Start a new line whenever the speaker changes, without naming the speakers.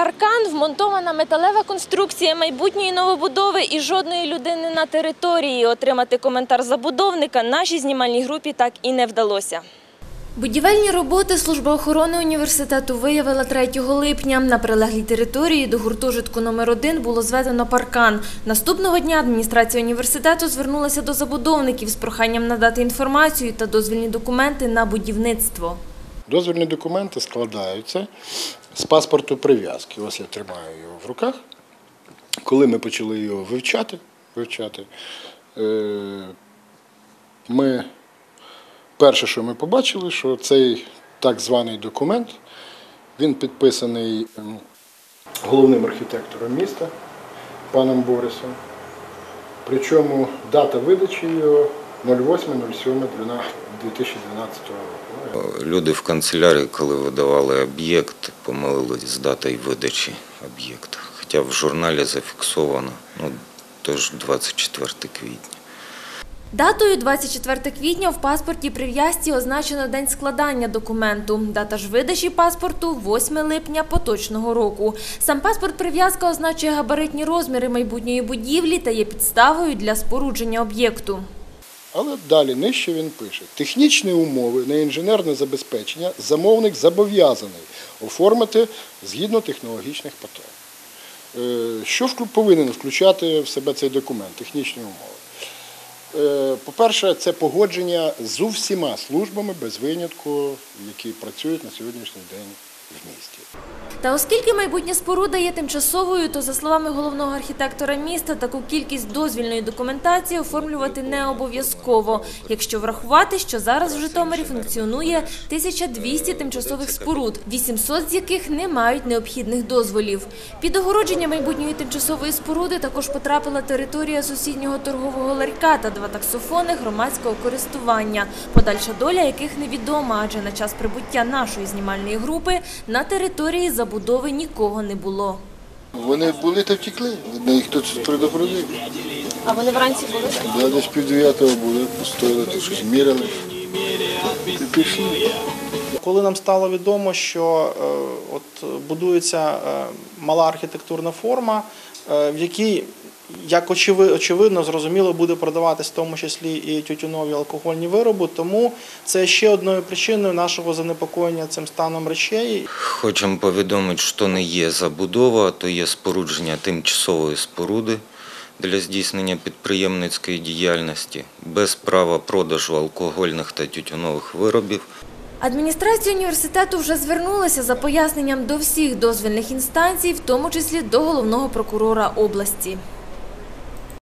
Паркан, вмонтована металева конструкція майбутньої новобудови і жодної людини на території. Отримати коментар забудовника нашій знімальній групі так і не вдалося. Будівельні роботи служба охорони університету виявила 3 липня. На прилеглій території до гуртожитку номер 1 було зведено паркан. Наступного дня адміністрація університету звернулася до забудовників з проханням надати інформацію та дозвільні документи на будівництво.
Дозвільні документи складаються з паспорту прив'язки. Ось я тримаю його в руках. Коли ми почали його вивчати, вивчати е, ми перше, що ми побачили, що цей так званий документ, він підписаний головним архітектором міста паном Борисом. Причому дата видачі його 08.07.2012 року.
Люди в канцелярії, коли видавали об'єкт, помилились з датою видачі об'єкта. Хоча в журналі зафіксовано, ну, тож 24 квітня.
Датою 24 квітня в паспорті прив'язці означено день складання документу. Дата ж видачі паспорту 8 липня поточного року. Сам паспорт прив'язка означує габаритні розміри майбутньої будівлі та є підставою для спорудження об'єкту.
Але далі нижче він пише: технічні умови на інженерне забезпечення замовник зобов'язаний оформити згідно технологічних потреб. Е, Що повинен включати в себе цей документ, технічні умови? Е, По-перше, це погодження з усіма службами без винятку, які працюють на сьогоднішній день в місті.
Та оскільки майбутня споруда є тимчасовою, то за словами головного архітектора міста, таку кількість дозвільної документації оформлювати не обов'язково, якщо врахувати, що зараз в Житомирі функціонує 1200 тимчасових споруд, 800 з яких не мають необхідних дозволів. Під огородження майбутньої тимчасової споруди також потрапила територія сусіднього торгового ларька та два таксофони громадського користування, подальша доля яких невідома, адже на час прибуття нашої знімальної групи на території забудови нікого не було.
Вони були та втекли, на їх хтось предупредив.
А вони вранці були?
Да, десь пів дев'ятого були, постояли, щось міряли. І пішли.
Коли нам стало відомо, що е, от будується е, мала архітектурна форма, е, в якій, як очеви- очевидно, зрозуміло, буде продаватись в тому числі і тютюнові алкогольні вироби, тому це ще одною причиною нашого занепокоєння цим станом речей.
Хочемо повідомити, що не є забудова, а то є спорудження тимчасової споруди для здійснення підприємницької діяльності без права продажу алкогольних та тютюнових виробів.
Адміністрація університету вже звернулася за поясненням до всіх дозвільних інстанцій, в тому числі до головного прокурора області.